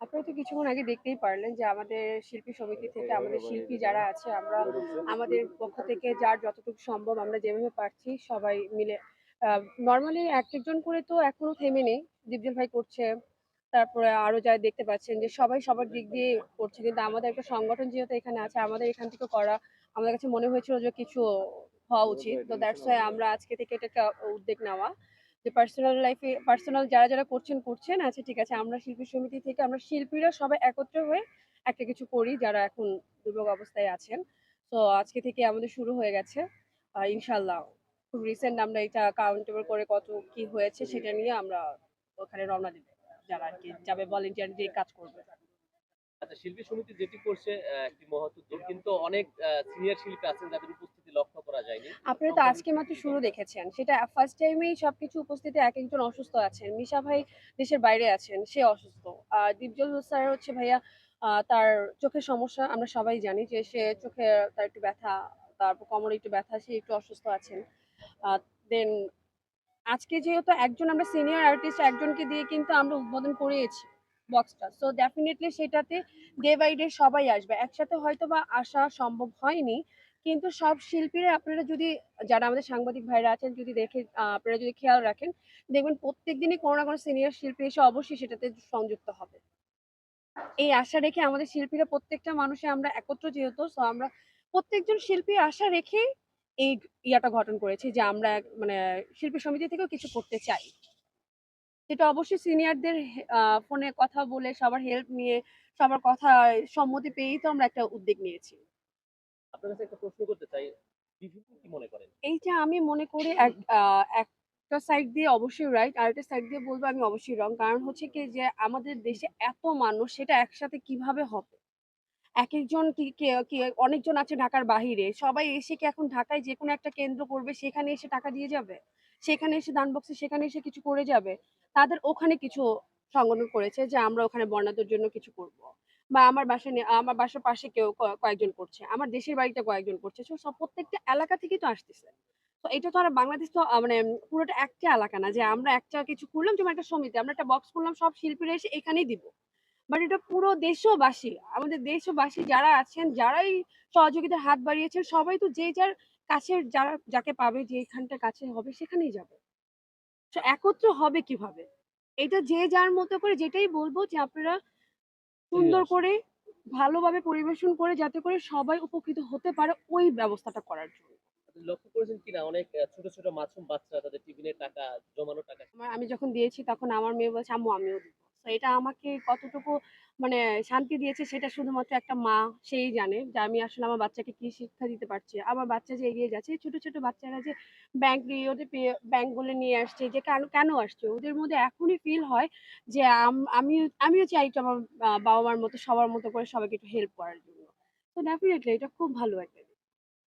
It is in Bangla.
আপনারা তো কিছুক্ষণ আগে দেখতেই পারলেন যে আমাদের শিল্পী সমিতি থেকে আমাদের শিল্পী যারা আছে, আমরা আমাদের পক্ষ থেকে যার যতটুকু সম্ভব আমরা যেভাবে পারছি সবাই মিলে নর্মালি এক একজন করে তো এখনও থেমে নেই। দীপজল ভাই করছে, তারপরে আরও যারা দেখতে পাচ্ছেন যে সবাই সবার দিক দিয়ে করছে, কিন্তু আমাদের একটা সংগঠন যেহেতু এখানে আছে, আমাদের এখান থেকে করা আমাদের কাছে মনে হয়েছিল যে কিছু হওয়া উচিত। তো দ্যাটস ওয়াই আমরা আজকে থেকে এটা একটা উদ্যোগ নেওয়া। যে পার্সোনাল লাইফে পার্সোনাল যারা যারা করছেন করছেন আচ্ছা ঠিক আছে, আমরা শিল্পী সমিতি থেকে আমরা শিল্পীরা সবাই একত্র হয়ে একটা কিছু করি যারা এখন দুর্ভোগ অবস্থায় আছেন। তো আজকে থেকে আমাদের শুরু হয়ে গেছে। ইনশাল্লাহ খুব রিসেন্ট আমরা এটা কাউন্টেবল করে কত কি হয়েছে সেটা নিয়ে আমরা ওখানে রওনা দিবে। যারা আর কি যাবে ভলেন্টিয়ার দিয়ে কাজ করবে। আচ্ছা শিল্পী সমিতি যেটি করছে একটি মহৎ উদ্যোগ। কিন্তু অনেক সিনিয়র শিল্পী আছেন যাদের উপস্থিতি লক্ষ্য করা যায়নি আপনারা তো আজকে মাত্র শুরু দেখেছেন। সেটা ফার্স্ট টাইমেই সবকিছু উপস্থিতি এক একজন অসুস্থ আছেন। মিশা ভাই দেশের বাইরে আছেন, সে অসুস্থ। আর দীপজল স্যার হচ্ছে ভাইয়া তার চোখের সমস্যা আমরা সবাই জানি যে সে চোখে তার একটু ব্যথা, তারপর কোমরে একটু ব্যথা, সে একটু অসুস্থ আছেন। দেন আজকে যেহেতু একজন আমরা সিনিয়র আর্টিস্ট একজনকে দিয়ে কিন্তু আমরা উদ্বোধন করিয়েছি বক্সটা সো ডেফিনেটলি সেটাতে ডে বাই ডে সবাই আসবে। একসাথে হয়তো বা আসা সম্ভব হয়নি কিন্তু সব শিল্পীরা আপনারা যদি, যারা আমাদের সাংবাদিক ভাইরা আছেন, যদি দেখে আপনারা যদি খেয়াল রাখেন, দেখবেন প্রত্যেক দিনই কোনো না কোনো সিনিয়র শিল্পী এসে অবশ্যই সেটাতে সংযুক্ত হবে। এই আশা রেখে আমাদের শিল্পীরা প্রত্যেকটা মানুষে আমরা একত্র যেহেতু সো আমরা প্রত্যেকজন শিল্পী আশা রেখে এই ইয়াটা গঠন করেছি যে আমরা মানে শিল্পী সমিতি থেকেও কিছু করতে চাই। যেটা অবশ্যই সিনিয়রদের ফোনে কথা বলে, সবার হেল্প নিয়ে, সবার কথা, সম্মতি পেয়েই তো আমরা একটা উদ্যোগ নিয়েছি। আপনার কাছে একটা প্রশ্ন করতে চাই বিভিন্ন কি মনে করেন? এইটা আমি মনে করি এক- একটা সাইড দিয়ে অবশ্যই রাইট আর একটা সাইড দিয়ে বলব আমি অবশ্যই রং কারণ হচ্ছে কি যে আমাদের দেশে এত মানুষ সেটা একসাথে কীভাবে হবে? এক একজন কি কি অনেকজন আছে ঢাকার বাহিরে সবাই এসে কি এখন ঢাকায় যে কোনো একটা কেন্দ্র করবে সেখানে এসে টাকা দিয়ে যাবে? সেখানে এসে দান বক্সে সেখানে এসে কিছু করে যাবে? তাদের ওখানে কিছু সংগঠন করেছে যে আমরা ওখানে বর্ণাদের জন্য কিছু করব। বা আমার বাসা আমার বাসার পাশে কেউ কয়েকজন করছে, আমার দেশের বাড়িতে কয়েকজন করছে সব প্রত্যেকটা এলাকা থেকেই তো আসতেছে। তো এটা তো আর বাংলাদেশ তো মানে পুরোটা একটা এলাকা না, যে আমরা একটা কিছু করলাম, যেমন একটা সমিতি, আমরা একটা বক্স করলাম, সব শিল্পীরা এসে এখানেই দিব। বাট এটা পুরো দেশবাসী, আমাদের দেশবাসী যারা আছেন, যারাই সহযোগিতার হাত বাড়িয়েছেন, সবাই তো যে যার কাছে যারা, যাকে পাবে, যে এখানটা কাছে হবে, সেখানেই যাবে। তো একত্র হবে কীভাবে? এটা যে যার মতো করে যেটাই বলব যে আপনারা সুন্দর করে ভালোভাবে পরিবেশন করে যাতে করে সবাই উপকৃত হতে পারে ওই ব্যবস্থাটা করার জন্য। লক্ষ্য করেছেন কিনা? অনেক ছোট ছোট বাচ্চা তাদের টিফিনের টাকা জমানো টাকা। আমি যখন দিয়েছি তখন আমার মেয়ে বলছে আম্মু আমিও দিব। তো এটা আমাকে কতটুকু মানে শান্তি দিয়েছে সেটা শুধুমাত্র একটা মা সেই জানে যে আমি আসলে আমার বাচ্চাকে কি শিক্ষা দিতে পারছি। আমার বাচ্চা যে এগিয়ে যাচ্ছে ছোট ছোট বাচ্চারা যে ব্যাংক নিয়ে ওদের ব্যাংকগুলো নিয়ে আসছে, যে কেন কেন আসছে, ওদের মধ্যে এখনই ফিল হয় যে আম- আমি আমিও চাই আমার বাবা মার মতো সবার মতো করে সবাইকে একটু হেল্প করার জন্য। তো ডেফিনেটলি এটা খুব ভালো একটা